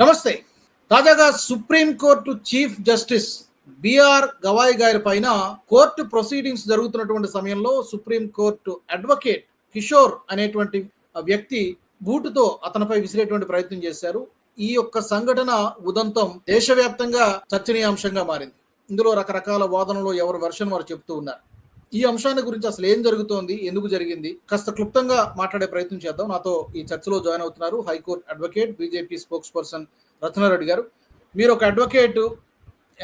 నమస్తే. తాజాగా supreme court chief justice BR Gavai గారి పైన కోర్టు ప్రొసీడింగ్స్ జరుగుతున్నటువంటి సమయంలో సుప్రీంకోర్టు అడ్వకేట్ కిషోర్ అనేటువంటి వ్యక్తి బూటుతో అతనిపై విసిరేటువంటి ప్రయత్నం చేశారు. ఈ యొక్క సంఘటన ఉదంతం దేశవ్యాప్తంగా చర్చనీయాంశంగా మారింది. ఇందులో రకరకాల వాదనలు ఎవరు వెర్షన్ వారు చెప్తూ ఉన్నారు. ఈ అంశాన్ని గురించి అసలు ఏం జరుగుతోంది? ఎందుకు జరిగింది? కాస్త క్లుప్తంగా మాట్లాడే ప్రయత్నం చేద్దాం. నాతో ఈ చర్చలో జాయిన్ అవుతున్నారు high court advocate BJP spokesperson Ratna Reddy గారు. మీరు ఒక అడ్వకేట్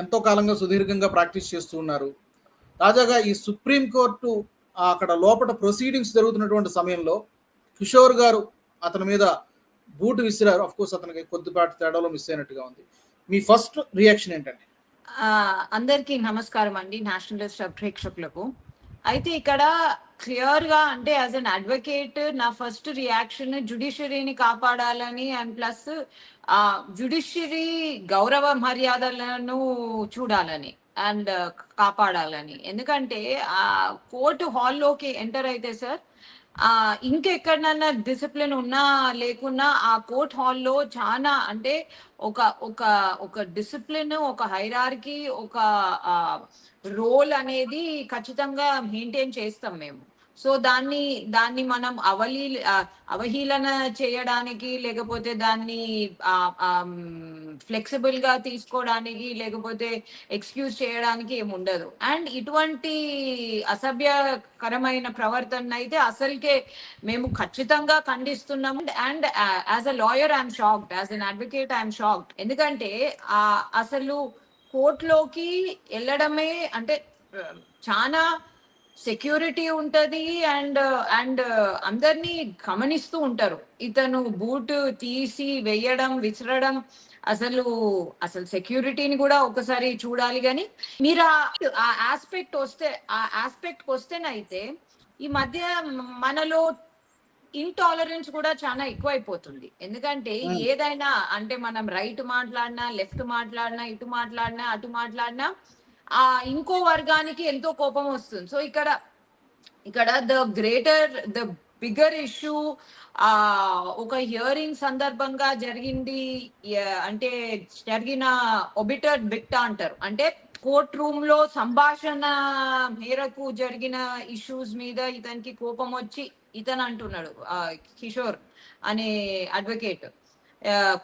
ఎంతో కాలంగా సుదీర్ఘంగా ప్రాక్టీస్ చేస్తూ ఉన్నారు. తాజాగా ఈ సుప్రీంకోర్టు అక్కడ లోపల ప్రొసీడింగ్స్ జరుగుతున్నటువంటి సమయంలో కిషోర్ గారు అతని మీద బూటు విసిరారు. అఫ్ కోర్స్ అతనికి కొద్దిపాటి తేడాలో మిస్ అయినట్టుగా ఉంది. మీ ఫస్ట్ రియాక్షన్ ఏంటండి? అందరికీ నమస్కారం అండి. నేషనలిస్ట్ ప్రేక్షకులకు. అయితే ఇక్కడ క్లియర్గా అంటే యాజ్ అన్ అడ్వకేట్ నా ఫస్ట్ రియాక్షన్ జుడిషియరీని కాపాడాలని అండ్ ప్లస్ ఆ జుడిషియరీ గౌరవ మర్యాదలను చూడాలని అండ్ కాపాడాలని. ఎందుకంటే ఆ కోర్టు హాల్లోకి ఎంటర్ అయితే సార్ ఆ ఇంకెక్కడన్నా డిసిప్లిన్ ఉన్నా లేకున్నా ఆ కోర్ట్ హాల్లో చాలా అంటే ఒక ఒక ఒక డిసిప్లిన్ ఒక హైరార్కి ఒక రోల్ అనేది ఖచ్చితంగా మెయింటైన్ చేస్తాం మేము. సో దాన్ని దాన్ని మనం అవలీ అవహీలన చేయడానికి లేకపోతే దాన్ని ఫ్లెక్సిబుల్గా తీసుకోవడానికి లేకపోతే ఎక్స్క్యూజ్ చేయడానికి ఏమి ఉండదు అండ్ ఇటువంటి అసభ్యకరమైన ప్రవర్తన అయితే అసలుకే మేము ఖచ్చితంగా ఖండిస్తున్నాము. And as a lawyer I'm shocked as an advocate I'm shocked. ఎందుకంటే ఆ అసలు కోర్టులోకి వెళ్ళడమే అంటే చాలా సెక్యూరిటీ ఉంటది అండ్ అండ్ అందరినీ గమనిస్తూ ఉంటారు ఇతను బూట్ తీసి వేయడం విసరడం అసలు అసలు సెక్యూరిటీని కూడా ఒకసారి చూడాలి కానీ మీరు ఆ- ఆస్పెక్ట్ వస్తే ఆ ఆస్పెక్ట్ వస్తేనైతే ఈ మధ్య మనలో ఇంటాలరెన్స్ కూడా చాలా ఎక్కువైపోతుంది ఎందుకంటే Hmm. ఏదైనా అంటే మనం రైట్ మాట్లాడినా లెఫ్ట్ మాట్లాడినా ఇటు మాట్లాడినా అటు మాట్లాడినా ఆ ఇంకో వర్గానికి ఎంతో కోపం వస్తుంది. సో ఇక్కడ ఇక్కడ the greater the bigger issue ఆ ఒక హియరింగ్ సందర్భంగా జరిగింది అంటే జరిగిన ఒబిటర్ బిక్టా అంటారు. అంటే కోర్ట్ రూమ్లో సంభాషణ మేరకు జరిగిన ఇష్యూస్ మీద ఇతనికి కోపం వచ్చి ఇతను అంటున్నాడు కిషోర్ అనే అడ్వకేట్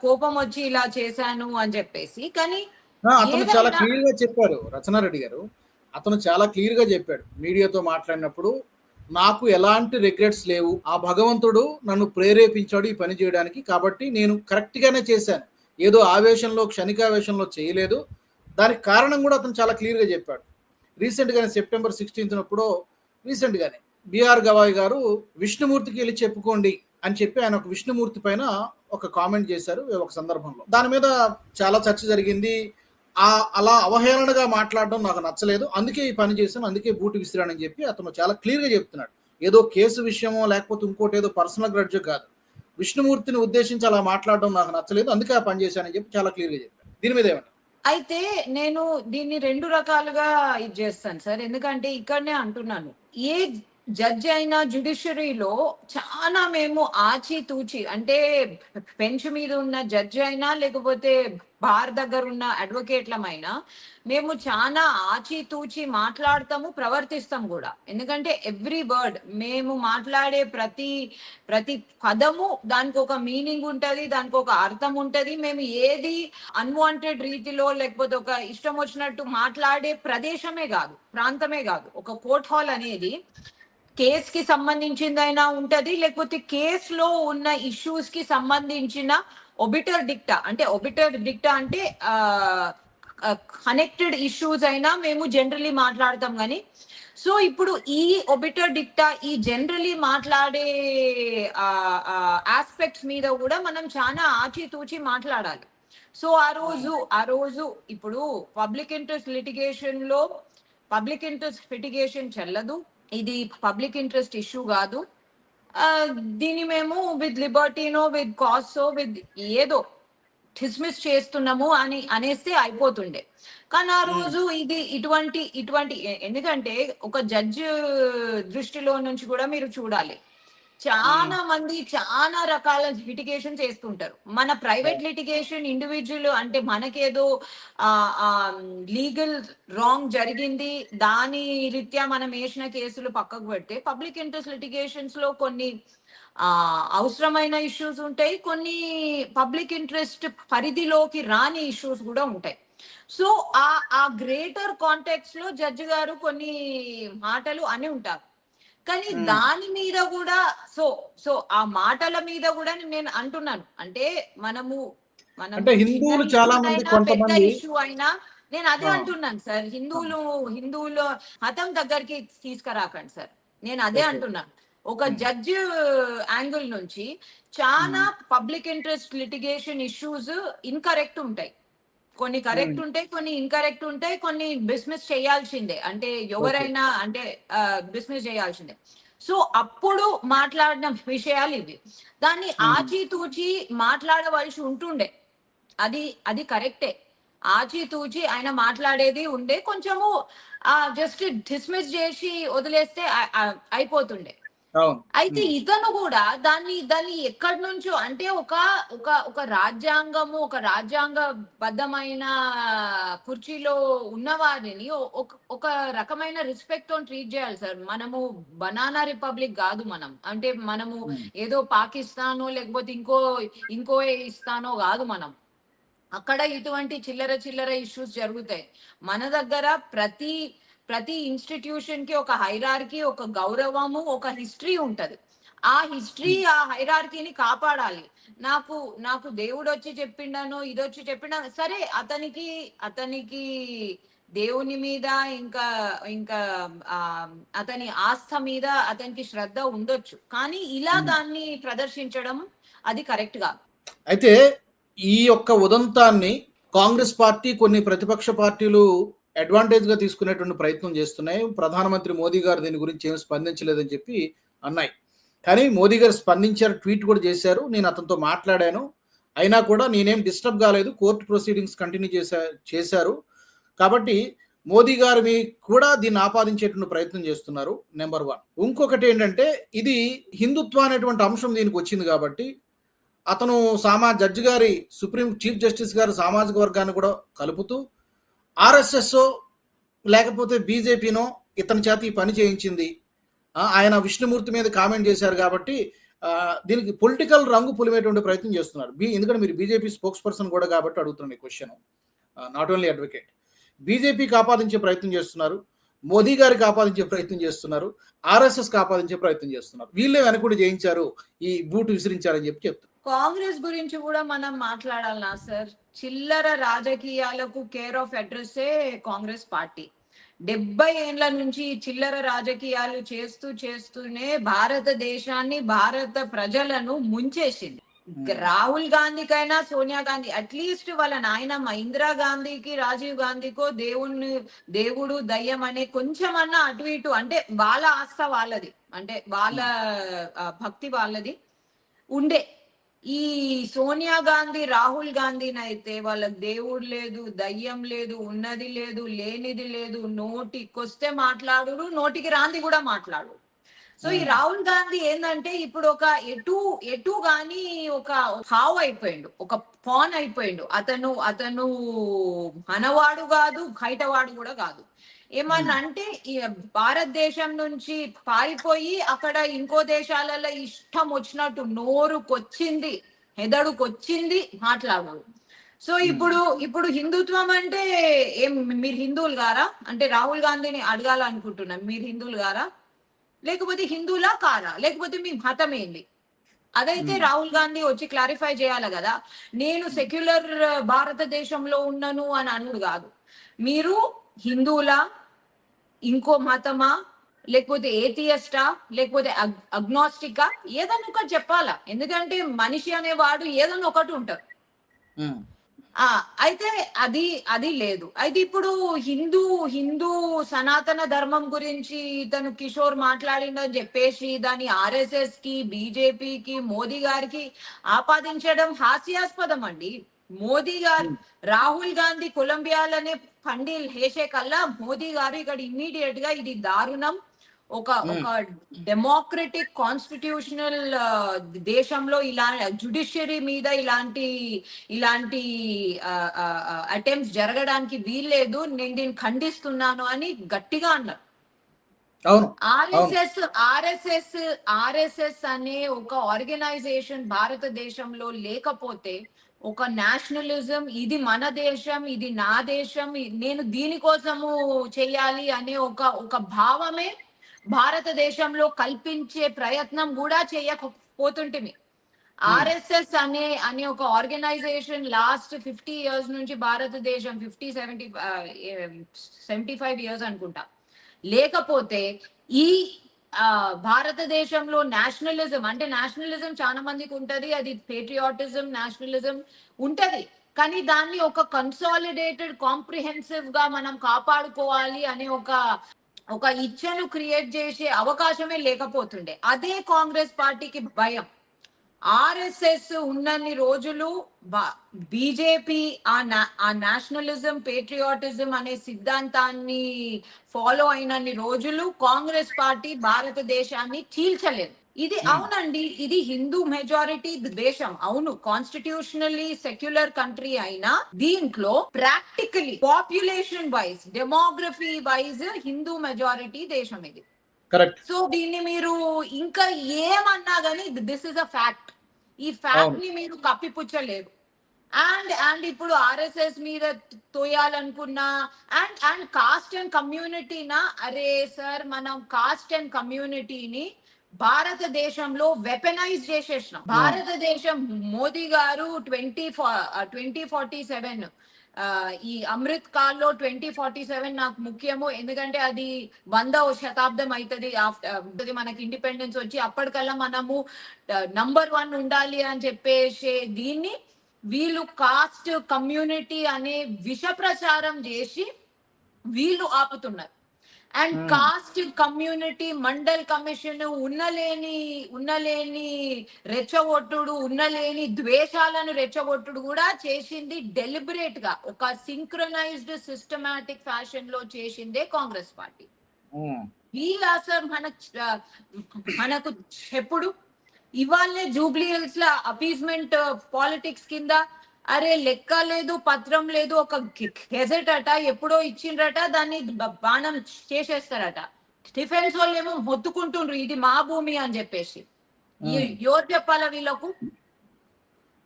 కోపం వచ్చి ఇలా చేశాను అని చెప్పేసి. కానీ అతను చాలా క్లియర్గా చెప్పారు రచనారెడ్డి గారు. అతను చాలా క్లియర్గా చెప్పాడు మీడియాతో మాట్లాడినప్పుడు నాకు ఎలాంటి రిగ్రెట్స్ లేవు. ఆ భగవంతుడు నన్ను ప్రేరేపించాడు ఈ పని చేయడానికి. కాబట్టి నేను కరెక్ట్ గానే చేశాను. ఏదో ఆవేశంలో క్షణికావేశంలో చేయలేదు. దానికి కారణం కూడా అతను చాలా క్లియర్గా చెప్పాడు. రీసెంట్ గానే సెప్టెంబర్ సిక్స్టీన్త్ అప్పుడు రీసెంట్ గానే బిఆర్ గవాయ్ గారు విష్ణుమూర్తికి వెళ్ళి చెప్పుకోండి అని చెప్పి ఆయన ఒక విష్ణుమూర్తి పైన ఒక కామెంట్ చేశారు ఒక సందర్భంలో. దాని మీద చాలా చర్చ జరిగింది. ఆ అలా అవహేళనగా మాట్లాడడం నాకు నచ్చలేదు. అందుకే ఈ పని చేశాను అందుకే బూటు విసిరానని చెప్పి అతను చాలా క్లియర్గా చెప్తున్నాడు. ఏదో కేసు విషయమో లేకపోతే ఇంకోటి ఏదో పర్సనల్ గ్రడ్జ్ కాదు. విష్ణుమూర్తిని ఉద్దేశించి అలా మాట్లాడడం నాకు నచ్చలేదు అందుకే ఆ పని చేశానని చెప్పి చాలా క్లియర్గా గా దీని మీద ఏమంటారు అయితే నేను దీన్ని రెండు రకాలుగా ఇది చేస్తాను సార్. ఎందుకంటే ఇక్కడనే అంటున్నాను. ఏ జడ్జ్ అయినా జుడిషియరీలో చాలా మేము ఆచి తూచి అంటే బెంచ్ మీద ఉన్న జడ్జి అయినా లేకపోతే బార్ దగ్గర ఉన్న అడ్వకేట్లమైనా మేము చాలా ఆచి తూచి మాట్లాడతాము ప్రవర్తిస్తాం కూడా. ఎందుకంటే ఎవ్రీ వర్డ్ మేము మాట్లాడే ప్రతి ప్రతి పదము దానికి ఒక మీనింగ్ ఉంటుంది దానికి ఒక అర్థం ఉంటుంది. మేము ఏది అన్వాంటెడ్ రీతిలో లేకపోతే ఒక ఇష్టం వచ్చినట్టు మాట్లాడే ప్రదేశమే కాదు ప్రాంతమే కాదు. ఒక కోర్ట్ హాల్ అనేది కేస్కి సంబంధించిందైనా ఉంటది లేకపోతే కేసులో ఉన్న ఇష్యూస్కి సంబంధించిన ఒబిటర్ డిక్టా. అంటే ఒబిటర్ డిక్టా అంటే కనెక్టెడ్ ఇష్యూస్ అయినా మేము జనరలీ మాట్లాడతాం కానీ సో ఇప్పుడు ఈ ఒబిటర్ డిక్టా ఈ జనరలీ మాట్లాడే ఆస్పెక్ట్స్ మీద కూడా మనం చాలా ఆచితూచి మాట్లాడాలి. సో ఆ రోజు ఆ రోజు ఇప్పుడు పబ్లిక్ ఇంట్రెస్ట్ లిటిగేషన్లో పబ్లిక్ ఇంట్రెస్ట్ లిటిగేషన్ చెల్లదు. ఇది పబ్లిక్ ఇంట్రెస్ట్ ఇష్యూ కాదు. దీన్ని మేము విత్ లిబర్టీనో విత్ కాస్టో విత్ ఏదో డిస్మిస్ చేస్తున్నాము అని అనేస్తే అయిపోతుండే. కానీ ఆ రోజు ఇది ఇటువంటి ఇటువంటి ఎందుకంటే ఒక జడ్జ్ దృష్టిలో నుంచి కూడా మీరు చూడాలి. చాలా మంది చాలా రకాల లిటిగేషన్ చేస్తుంటారు. మన ప్రైవేట్ లిటిగేషన్ ఇండివిజువల్ అంటే మనకేదో లీగల్ రాంగ్ జరిగింది దాని రీత్యా మనం వేసిన కేసులు పక్కకు పెడితే పబ్లిక్ ఇంట్రెస్ట్ లిటిగేషన్స్లో కొన్ని అవసరమైన ఇష్యూస్ ఉంటాయి కొన్ని పబ్లిక్ ఇంట్రెస్ట్ పరిధిలోకి రాని ఇష్యూస్ కూడా ఉంటాయి. సో ఆ ఆ గ్రేటర్ కాంటెక్స్లో జడ్జి గారు కొన్ని మాటలు అని ఉంటారు. కానీ. దాని మీద కూడా సో సో ఆ మాటల మీద కూడా నేను అంటున్నాను అంటే మనము మనం అంటే హిందువులు చాలా మంది కొంతమంది ఇష్యూ అయినా నేను అదే. అంటున్నాను సార్ హిందువులు హిందువులు మతం దగ్గరికి తీసుకురాకండి సార్ నేను అదే. అంటున్నాను ఒక. జడ్జి యాంగిల్ నుంచి చాలా public interest litigation issues incorrect ఉంటాయి కొన్ని కరెక్ట్ ఉంటాయి కొన్ని ఇన్కరెక్ట్ ఉంటాయి కొన్ని బిస్మిస్ చేయాల్సిందే. అంటే ఎవరైనా అంటే బిస్మిస్ చేయాల్సిందే. సో అప్పుడు మాట్లాడిన విషయాలు ఇవి. దాన్ని ఆచితూచి మాట్లాడవలసి ఉంటుండే. అది అది కరెక్టే ఆచితూచి ఆయన మాట్లాడేది ఉండే. కొంచెము జస్ట్ డిస్మిస్ చేసి వదిలేస్తే అయిపోతుండే. అయితే. ఇతను కూడా దాన్ని దాన్ని ఎక్కడి నుంచో అంటే ఒక ఒక ఒక రాజ్యాంగము ఒక రాజ్యాంగబద్ధమైన కుర్చీలో ఉన్న వారిని ఒక ఒక రకమైన రెస్పెక్ట్తో ట్రీట్ చేయాలి సార్. మనము బనానా రిపబ్లిక్ కాదు మనం. అంటే మనము. ఏదో పాకిస్తాను లేకపోతే ఇంకో ఇంకో ఇస్తానో కాదు మనం. అక్కడ ఇటువంటి చిల్లర చిల్లర ఇష్యూస్ జరుగుతాయి. మన దగ్గర ప్రతి ప్రతి ఇన్స్టిట్యూషన్కి ఒక హైరార్కీ ఒక గౌరవము ఒక హిస్టరీ ఉంటది. ఆ హిస్టరీ ఆ హైరార్కీని కాపాడాలి. నాకు నాకు దేవుడు వచ్చి చెప్పిండను ఇది వచ్చి చెప్పిండను సరే అతనికి అతనికి దేవుని మీద ఇంకా ఇంకా అతని ఆస్థ మీద అతనికి శ్రద్ధ ఉండొచ్చు. కానీ ఇలా. దాన్ని ప్రదర్శించడం అది కరెక్ట్ కాదు. అయితే ఈ యొక్క ఉదంతాన్ని కాంగ్రెస్ పార్టీ కొన్ని ప్రతిపక్ష పార్టీలు అడ్వాంటేజ్గా తీసుకునేటువంటి ప్రయత్నం చేస్తున్నాయి. ప్రధానమంత్రి మోదీ గారు దీని గురించి ఏమి స్పందించలేదని చెప్పి అన్నాయి. కానీ మోదీ గారు స్పందించారు ట్వీట్ కూడా చేశారు. నేను అతనితో మాట్లాడాను. అయినా కూడా నేనేం డిస్టర్బ్ కాలేదు. కోర్టు ప్రొసీడింగ్స్ కంటిన్యూ చేశా చేశారు. కాబట్టి మోదీ గారు మీ కూడా దీన్ని ఆపాదించేటువంటి ప్రయత్నం చేస్తున్నారు నెంబర్ వన్. ఇంకొకటి ఏంటంటే ఇది హిందుత్వ అనేటువంటి అంశం దీనికి వచ్చింది కాబట్టి అతను సామా జడ్జి గారి సుప్రీం చీఫ్ జస్టిస్ గారు సామాజిక వర్గాన్ని కూడా కలుపుతూ ఆర్ఎస్ఎస్ లేకపోతే బీజేపీనో ఇతని చేత ఈ పని చేయించింది. ఆయన విష్ణుమూర్తి మీద కామెంట్ చేశారు కాబట్టి దీనికి పొలిటికల్ రంగు పులిమేటువంటి ప్రయత్నం చేస్తున్నారు బీ ఎందుకంటే మీరు బీజేపీ స్పోక్స్ పర్సన్ కూడా కాబట్టి అడుగుతున్నాను ఈ క్వశ్చన్. నాట్ ఓన్లీ అడ్వకేట్ బీజేపీకి ఆపాదించే ప్రయత్నం చేస్తున్నారు. మోదీ గారికి ఆపాదించే ప్రయత్నం చేస్తున్నారు. ఆర్ఎస్ఎస్ ఆపాదించే ప్రయత్నం చేస్తున్నారు. వీళ్ళే వెనకుడు చేయించారు. ఈ బూటు విసిరించారని చెప్పి చెప్తున్నారు. కాంగ్రెస్ గురించి కూడా మనం మాట్లాడాలనా సార్? చిల్లర రాజకీయాలకు కేర్ ఆఫ్ అడ్రస్సే కాంగ్రెస్ పార్టీ. డెబ్బై ఏండ్ల నుంచి చిల్లర రాజకీయాలు చేస్తూ చేస్తూనే భారతదేశాన్ని భారత ప్రజలను ముంచేసింది. రాహుల్ గాంధీకైనా సోనియా గాంధీ అట్లీస్ట్ వాళ్ళ నాయనమ్మ ఇందిరా గాంధీకి రాజీవ్ గాంధీకో దేవుణ్ణి దేవుడు దయ్యం అనే కొంచెమన్నా అటు ఇటు అంటే వాళ్ళ ఆస్థ వాళ్ళది. అంటే వాళ్ళ భక్తి వాళ్ళది. ఉండే. ఈ సోనియా గాంధీ రాహుల్ గాంధీని అయితే వాళ్ళకి దేవుడు లేదు దయ్యం లేదు ఉన్నది లేదు లేనిది లేదు నోటికొస్తే మాట్లాడు నోటికి రాంది కూడా మాట్లాడు. సో ఈ Hmm. రాహుల్ గాంధీ ఏంటంటే ఇప్పుడు ఒక ఎటు ఎటు గాని ఒక హావ్ అయిపోయిండు ఒక పాన్ అయిపోయిండు. అతను అతను మనవాడు కాదు బయటవాడు కూడా కాదు. ఏమన్నా అంటే భారతదేశం నుంచి పారిపోయి అక్కడ ఇంకో దేశాలలో ఇష్టం వచ్చినట్టు నోరుకొచ్చింది హెదడుకొచ్చింది మాట్లాడు. సో ఇప్పుడు ఇప్పుడు హిందుత్వం అంటే ఏం మీరు హిందువులు గారా? అంటే రాహుల్ గాంధీని అడగాలనుకుంటున్నాం మీరు హిందువులు గారా? లేకపోతే హిందువులా కారా? లేకపోతే మీ మతం ఏంది? అదైతే. రాహుల్ గాంధీ వచ్చి క్లారిఫై చేయాలి కదా. నేను సెక్యులర్ భారతదేశంలో ఉన్నాను అని అనుడు కాదు. మీరు హిందువులా ఇంకో మతమా? లేకపోతే ఏథియస్టా? లేకపోతే అగ్నాస్టికా? ఏదన్నా ఒకటి చెప్పాలా? ఎందుకంటే మనిషి అనేవాడు ఏదన్నా ఒకటి ఉంటారు అయితే అది అది లేదు. అయితే ఇప్పుడు హిందూ హిందూ సనాతన ధర్మం గురించి తను కిషోర్ మాట్లాడిందని చెప్పేసి దాన్ని ఆర్ఎస్ఎస్కి బీజేపీకి మోదీ గారికి ఆపాదించడం హాస్యాస్పదం అండి మోదీ గారు రాహుల్ గాంధీ కొలంబియాలోనే పండిల్ హేసే కల్లా మోదీ గారు ఇక్కడ ఇమ్మీడియట్గా ఇది దారుణం. ఒక ఒక డెమోక్రటిక్ కాన్స్టిట్యూషనల్ దేశంలో ఇలా జుడిషియరీ మీద ఇలాంటి ఇలాంటి అటెంప్ట్స్ జరగడానికి వీల్లేదు నేను దీన్ని ఖండిస్తున్నాను అని గట్టిగా అన్నారు. ఆర్ఎస్ఎస్ ఆర్ఎస్ఎస్ ఆర్ఎస్ఎస్ అనే ఒక ఆర్గనైజేషన్ భారతదేశంలో లేకపోతే ఒక నేషనలిజం ఇది మన దేశం ఇది నా దేశం నేను దీనికోసము చేయాలి అనే ఒక ఒక భావమే భారతదేశంలో కల్పించే ప్రయత్నం కూడా చేయకపోతుంటిమి. ఆర్ఎస్ఎస్ అనే అనే ఒక ఆర్గనైజేషన్ లాస్ట్ ఫిఫ్టీ ఇయర్స్ నుంచి భారతదేశం fifty seventy seventy five years అనుకుంటా. లేకపోతే ఈ భారతదేశంలో నేషనలిజం అంటే నేషనలిజం చాలా మందికి ఉంటది అది పేట్రియాటిజం నేషనలిజం ఉంటది. కానీ దాన్ని ఒక కన్సాలిడేటెడ్ కాంప్రిహెన్సివ్గా మనం కాపాడుకోవాలి అనే ఒక ఒక ఇచ్చను క్రియేట్ చేసే అవకాశమే లేకపోతుండే. అదే కాంగ్రెస్ పార్టీకి భయం. ఆర్ఎస్ఎస్ ఉన్నన్ని రోజులు బీజేపీ ఆ నేషనలిజం పేట్రియాటిజం అనే సిద్ధాంతాన్ని ఫాలో అయినన్ని రోజులు కాంగ్రెస్ పార్టీ భారతదేశాన్ని చీల్చలేదు. ఇది అవునండి ఇది హిందూ మెజారిటీ దేశం. అవును కాన్స్టిట్యూషనల్లీ సెక్యులర్ కంట్రీ అయినా దీంట్లో practically population wise demography wise Hindu majority దేశం ఇది. కరెక్ట్. సో దీన్ని మీరు ఇంకా ఏమన్నా గానీ దిస్ ఇస్ అ ఫ్యాక్ట్ ఈ ఫ్యాక్ట్. ని మీరు కప్పిపుచ్చలేరు అండ్ అండ్ ఇప్పుడు ఆర్ఎస్ఎస్ మీద తోయాలనుకున్నా అండ్ అండ్ కాస్ట్ అండ్ కమ్యూనిటీనా అరే సార్ మనం కాస్ట్ అండ్ కమ్యూనిటీని భారతదేశంలో వెపనైజ్ చేసేసినాం. భారతదేశం మోదీ గారు ట్వంటీ ట్వంటీ ఫార్టీ సెవెన్ ఈ అమృత్ కాల్లో ట్వంటీ ఫార్టీ సెవెన్ నాకు ముఖ్యము. ఎందుకంటే అది వంద శతాబ్దం అవుతుంది ఆఫ్టర్ మనకి ఇండిపెండెన్స్ వచ్చి అప్పటికల్లా మనము నంబర్ వన్ ఉండాలి అని చెప్పేసి దీన్ని వీళ్ళు కాస్ట్ కమ్యూనిటీ అనే విష ప్రచారం చేసి వీళ్ళు ఆపుతున్నారు. And. Caste community Mandal commission ఉన్నలేని ఉన్నలేని రెచ్చగొట్టుడు ఉన్నలేని ద్వేషాలను రెచ్చగొట్టుడు కూడా చేసింది డెలిబరేట్గా ఒక సింక్రనైజ్డ్ సిస్టమాటిక్ ఫ్యాషన్లో చేసిందే కాంగ్రెస్ పార్టీ వీళ్ళ అసలు మన మనకు ఎప్పుడు ఇవాళే జూబ్లీ హిల్స్లో అపీస్మెంట్ పాలిటిక్స్ కింద అరే లెక్క లేదు పత్రం లేదు ఒక గెజెట్ అట ఎప్పుడో ఇచ్చిండ్రట దాన్ని బాణం చేసేస్తారట. డిఫెన్స్ వాళ్ళు ఏమో మొత్తుకుంటుండ్రు ఇది మా భూమి అని చెప్పేసి. ఎవరు చెప్పాలా వీళ్ళకు?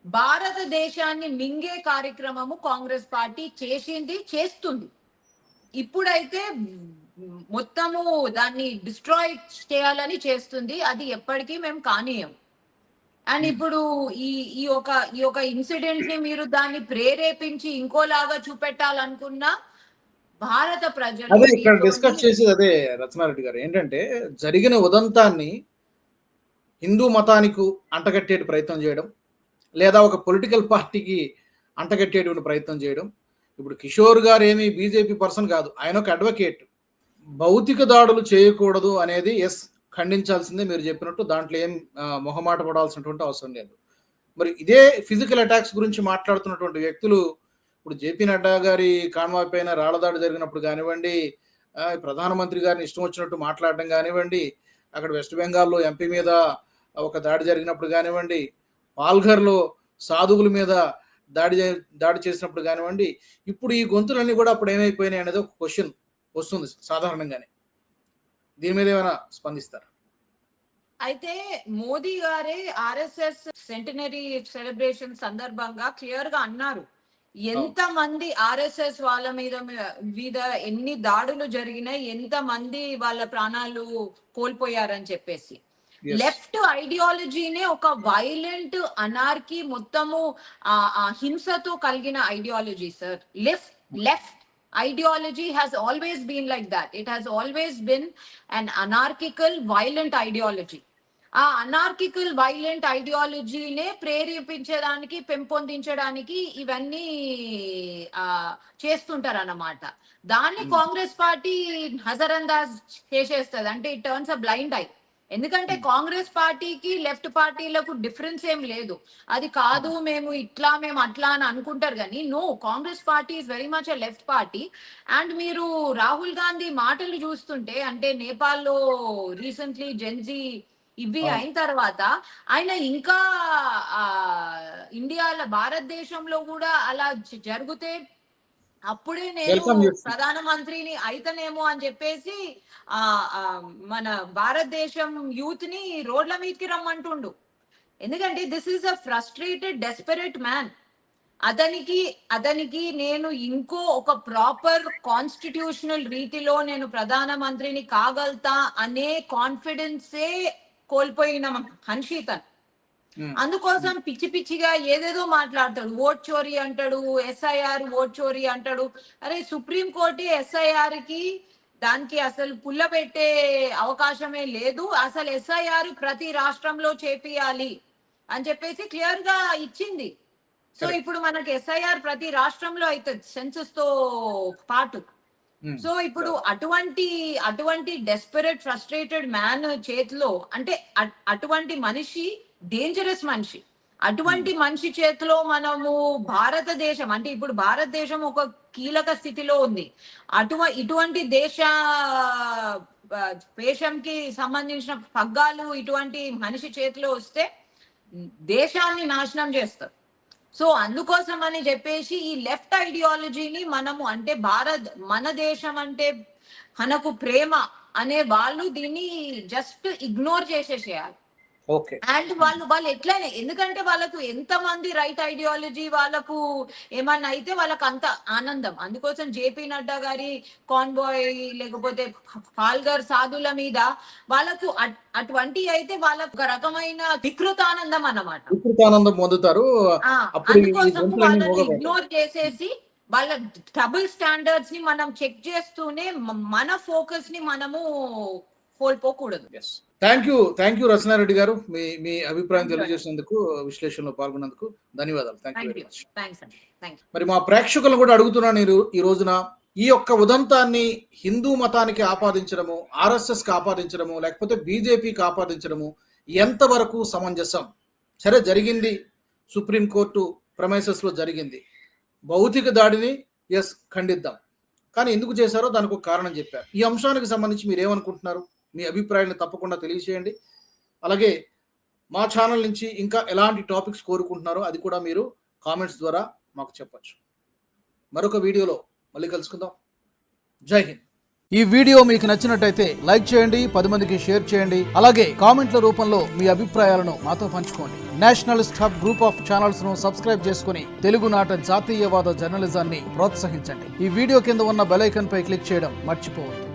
భారతదేశాన్ని మింగే కార్యక్రమము కాంగ్రెస్ పార్టీ చేసింది చేస్తుంది. ఇప్పుడైతే మొత్తము దాన్ని డిస్ట్రాయ్ చేయాలని చేస్తుంది అది ఎప్పటికీ మేము కానీయం. అండ్ ఇప్పుడు ఈ ఈ ఒక ఈ ఒక ఇన్సిడెంట్ని మీరు దాన్ని ప్రేరేపించి ఇంకోలాగా చూపెట్టాలనుకున్నా భారత ప్రజలు అదే ఇక్కడ డిస్కస్ చేసేది అదే రత్నారెడ్డి గారు. ఏంటంటే జరిగిన ఉదంతాన్ని హిందూ మతానికి అంటగట్టే ప్రయత్నం చేయడం లేదా ఒక పొలిటికల్ పార్టీకి అంటగట్టేటువంటి ప్రయత్నం చేయడం. ఇప్పుడు కిషోర్ గారు ఏమి బీజేపీ పర్సన్ కాదు ఆయన ఒక అడ్వకేట్ భౌతిక దాడులు చేయకూడదు అనేది ఎస్ ఖండించాల్సిందే మీరు చెప్పినట్టు దాంట్లో ఏం మొహమాట పడాల్సినటువంటి అవసరం లేదు. మరి ఇదే ఫిజికల్ అటాక్స్ గురించి మాట్లాడుతున్నటువంటి వ్యక్తులు ఇప్పుడు జేపీ నడ్డా గారి కాన్వాయ్ పైన రాళ్ళదాడి జరిగినప్పుడు కానివ్వండి ప్రధానమంత్రి గారిని ఇష్టం వచ్చినట్టు మాట్లాడడం కానివ్వండి అక్కడ వెస్ట్ బెంగాల్లో ఎంపీ మీద ఒక దాడి జరిగినప్పుడు కానివ్వండి పాల్ఘర్లో సాధువుల మీద దాడి చే- దాడి చేసినప్పుడు కానివ్వండి ఇప్పుడు ఈ గొంతులన్నీ కూడా అప్పుడు ఏమైపోయినాయి అనేది ఒక క్వశ్చన్ వస్తుంది సాధారణంగానే. దీని మీద ఏమైనా స్పందిస్తారు? అయితే మోదీ గారే ఆర్ఎస్ఎస్ సెంటనరీ సెలబ్రేషన్ సందర్భంగా క్లియర్గా అన్నారు. ఎంత మంది ఆర్ఎస్ఎస్ వాళ్ళ మీద మీద ఎన్ని దాడులు జరిగినాయి ఎంత మంది వాళ్ళ ప్రాణాలు కోల్పోయారని చెప్పేసి. లెఫ్ట్ ఐడియాలజీనే ఒక వైలెంట్ అనార్కీ మొత్తము హింసతో కలిగిన ideology sir. Left left ideology has always been like that it has always been an anarchical violent ideology uh anarchical violent ఐడియాలజీనే ప్రేరేపించడానికి పెంపొందించడానికి ఇవన్నీ చేస్తుంటారు అన్నమాట దాన్ని కాంగ్రెస్ పార్టీ హజరందాజ్ చేసేస్తుంది. అంటే it turns a blind eye ఎందుకంటే కాంగ్రెస్ పార్టీకి లెఫ్ట్ పార్టీలకు డిఫరెన్స్ ఏం లేదు. అది కాదు మేము ఇట్లా మేము అట్లా అని అనుకుంటారు కానీ no Congress party is very much left party and మీరు రాహుల్ గాంధీ మాటలు చూస్తుంటే అంటే నేపాల్లో రీసెంట్లీ జెన్జీ ఇవి అవును. అయిన తర్వాత ఆయన ఇంకా ఇండియాలో భారతదేశంలో కూడా అలా జరిగితే అప్పుడే నేను Yusuf. ప్రధానమంత్రిని అయితేనేమో అని చెప్పేసి ఆ మన భారతదేశం యూత్ని రోడ్ల మీదకి రమ్మంటుండు ఎందుకంటే this is a frustrated desperate man అతనికి అతనికి నేను ఇంకో ఒక ప్రాపర్ కాన్స్టిట్యూషనల్ రీతిలో నేను ప్రధానమంత్రిని కాగలుగుతా అనే కాన్ఫిడెన్సే కోల్పోయిన హన్షీతన్. అందుకోసం పిచ్చి పిచ్చిగా ఏదేదో మాట్లాడతాడు. ఓట్ చోరీ అంటాడు ఎస్ఐఆర్ ఓట్ చోరీ అంటాడు. అరే సుప్రీం కోర్టు ఎస్ఐఆర్కి దానికి అసలు పుల్ల పెట్టే అవకాశమే లేదు. అసలు ఎస్ఐఆర్ ప్రతి రాష్ట్రంలో చేపియాలి అని చెప్పేసి క్లియర్గా ఇచ్చింది. సో. ఇప్పుడు మనకి ఎస్ఐఆర్ ప్రతి రాష్ట్రంలో అవుతుంది సెన్సస్తో పాటు. ఉమ్. సో ఇప్పుడు అటువంటి అటువంటి డెస్పరేట్ ఫ్రస్ట్రేటెడ్ మ్యాన్ చేతిలో అంటే అటువంటి మనిషి డేంజరస్ మనిషి. అటువంటి మనిషి చేతిలో మనము భారతదేశం అంటే ఇప్పుడు భారతదేశం ఒక కీలక స్థితిలో ఉంది. అటువ ఇటువంటి దేశ దేశంకి సంబంధించిన పగ్గాలు ఇటువంటి మనిషి చేతిలో వస్తే దేశాన్ని నాశనం చేస్తారు. సో అందుకోసం అని చెప్పేసి ఈ లెఫ్ట్ ఐడియాలజీని మనము అంటే భారత్ మన దేశం అంటే మనకు ప్రేమ అనే వాళ్ళు దీన్ని జస్ట్ ఇగ్నోర్ చేసేసేయాలి. అండ్ వాళ్ళు వాళ్ళు ఎట్లనే ఎందుకంటే వాళ్ళకు ఎంత మంది రైట్ ఐడియాలజీ వాళ్ళకు ఏమన్నా అయితే వాళ్ళకు అంత ఆనందం. అందుకోసం జేపీ నడ్డా గారి కాన్బాయ్ లేకపోతే పాల్గర్ సాధుల మీద వాళ్ళకు అట్- అటువంటి అయితే వాళ్ళకు ఒక రకమైన వికృత ఆనందం అన్నమాట. వికృతానందం పొందుతారు. అందుకోసం వాళ్ళని. ఇగ్నోర్ చేసేసి వాళ్ళ డబుల్ స్టాండర్డ్స్ని మనం చెక్ చేస్తూనే మన ఫోకస్ని మనము కోల్పోకూడదు. Thank you thank you Rachana Reddy గారు. మీ మీ అభిప్రాయం. తెలియజేసినందుకు విశ్లేషణలో పాల్గొన్నందుకు ధన్యవాదాలు. థ్యాంక్ యూ వెరీ మచ్ మరి మా ప్రేక్షకులను కూడా అడుగుతున్నాను నేను ఈ రోజున ఈ యొక్క ఉదంతాన్ని హిందూ మతానికి ఆపాదించడము ఆర్ఎస్ఎస్కి ఆపాదించడము లేకపోతే బీజేపీకి ఆపాదించడము ఎంతవరకు సమంజసం? సరే జరిగింది. సుప్రీంకోర్టు ప్రమైసెస్లో జరిగింది. భౌతిక దాడిని ఎస్ ఖండిద్దాం. కానీ ఎందుకు చేశారో దానికి ఒక కారణం చెప్పారు. ఈ అంశానికి సంబంధించి మీరు ఏమనుకుంటున్నారు మీ అభిప్రాయాన్ని తప్పకుండా తెలియజేయండి. అలాగే మా ఛానల్ నుంచి ఇంకా ఎలాంటి టాపిక్స్ కోరుకుంటున్నారో అది కూడా మీరు కామెంట్స్ ద్వారా మాకు చెప్పచ్చు. మరొక వీడియోలో మళ్ళీ కలుసుకుందాం. జై హింద్. ఈ వీడియో మీకు నచ్చినట్టయితే లైక్ చేయండి పది మందికి షేర్ చేయండి. అలాగే కామెంట్ల రూపంలో మీ అభిప్రాయాలను మాతో పంచుకోండి. నేషనలిస్ట్ హబ్ గ్రూప్ ఆఫ్ ఛానల్స్ను సబ్స్క్రైబ్ చేసుకుని తెలుగునాట జాతీయవాద జర్నలిజాన్ని ప్రోత్సహించండి. ఈ వీడియో కింద ఉన్న బెలైకన్ పై క్లిక్ చేయడం మర్చిపోవద్దు.